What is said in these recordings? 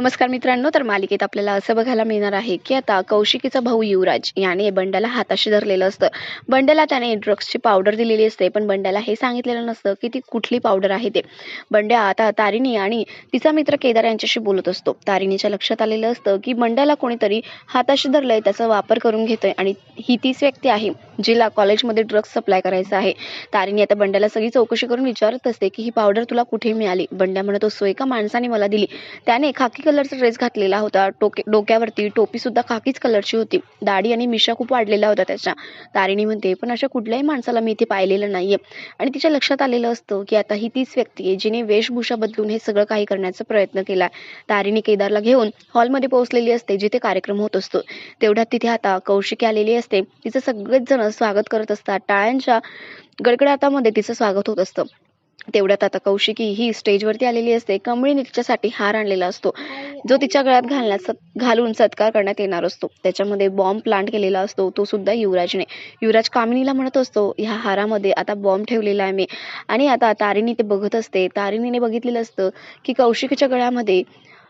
नमस्कार मित्रांनो तर मालिकेत आपल्याला असं बघायला मिळणार आहे की आता कौशिकीचा भाऊ युवराज याने बंडाला हाताशी धरलेलं असतं. बंडाला त्याने ड्रग्सची पावडर दिलेली असते पण बंड्याला हे सांगितलेलं नसतं की ती कुठली पावडर आहे ते. बंड्या आता तारिणी आणि तिचा मित्र केदार यांच्याशी बोलत असतो. तारिणीच्या लक्षात आलेलं असतं की बंड्याला कोणीतरी हाताशी धरलंय त्याचा वापर करून घेतोय आणि ही तीच व्यक्ती आहे. जिला कॉलेजमध्ये ड्रग्स सप्लाय करायचा आहे. तारीने आता बंड्याला सगळी चौकशी करून विचारत असते की ही पावडर तुला कुठे मिळाली? बंड्या म्हणत असतो एका माणसाने मला दिली? त्याने खाकी कलरचा ड्रेस घातलेला होता. टोके डोक्यावरती टोपी सुद्धा खाकीच कलरची होती. दाढी आणि मिशा खूप वाढलेला होता त्याच्या. तारिणी म्हणते पण अशा कुठल्याही माणसाला मी इथे पाहिलेलं नाहीये. आणि तिच्या लक्षात आलेलं असतं की आता ही तीच व्यक्ती आहे जिने वेशभूषा बदलून हे सगळं काही करण्याचा प्रयत्न केला तारिणी केदारला घेऊन हॉलमध्ये पोहोचलेली असते जिथे कार्यक्रम होत असतो. तेवढ्यात तिथे आता कौशिकी आलेली असते. तिचं सगळेच जण स्वागत करत असतात. टाळ्यांच्या गडगडाटामध्ये तिचं स्वागत होत असतं. तेवढ्यात आता कौशिकी ही स्टेजवरती आलेली असते. कमळीने तिच्यासाठी हार आणलेला असतो. जो तिच्या गळ्यात घालण्यात घालून सत्कार करण्यात येणार असतो. त्याच्यामध्ये बॉम्ब प्लांट केलेला असतो. तो सुद्धा युवराजने. युवराज कामिनीला म्हणत असतो ह्या हारामध्ये आता बॉम्ब ठेवलेला आहे मी. आणि आता तारिणी ते बघत असते. तारिणीने बघितलेलं असतं की कौशिकीच्या गळ्यामध्ये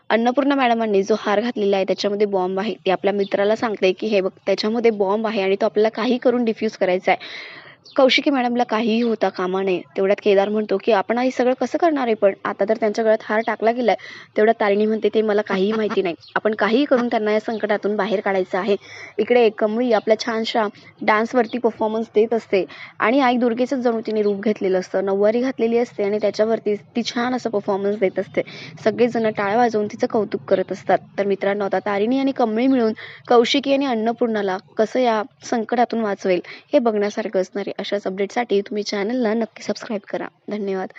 अन्नपूर्णा मॅडमांनी जो हार घातलेला आहे त्याच्यामध्ये बॉम्ब आहे. ती आपल्या मित्राला सांगते की हे बघ त्याच्यामध्ये बॉम्ब आहे आणि तो आपल्याला काही करून डिफ्यूज करायचा आहे कौशिकी मॅडमला काहीही होता कामा नये. तेवढ्यात केदार म्हणतो की आपण हे सगळं कसं करणार आहे पण? आता तर त्यांच्या गळ्यात हार टाकला गेलाय. तेवढ्यात तारिणी म्हणते ते मला काहीही माहिती नाही. आपण काहीही करून त्यांना या संकटातून बाहेर काढायचं आहे. इकडे कमळी आपल्या छानशा डान्सवरती परफॉर्मन्स देत असते आणि आई दुर्गेचंच जणू तिने रूप घेतलेलं असतं. नऊवारी घातलेली असते आणि त्याच्यावरती ती छान असं परफॉर्मन्स देत असते. सगळेजण टाळ वाजवून तिचं कौतुक करत असतात. तर मित्रांनो आता तारिणी आणि कमळी मिळून कौशिकी आणि अन्नपूर्णाला कसं या संकटातून वाचवेल हे बघण्यासारखं असणार आहे. अशाच अपडेटसाठी तुम्ही चॅनलला नक्की सबस्क्राईब करा. धन्यवाद.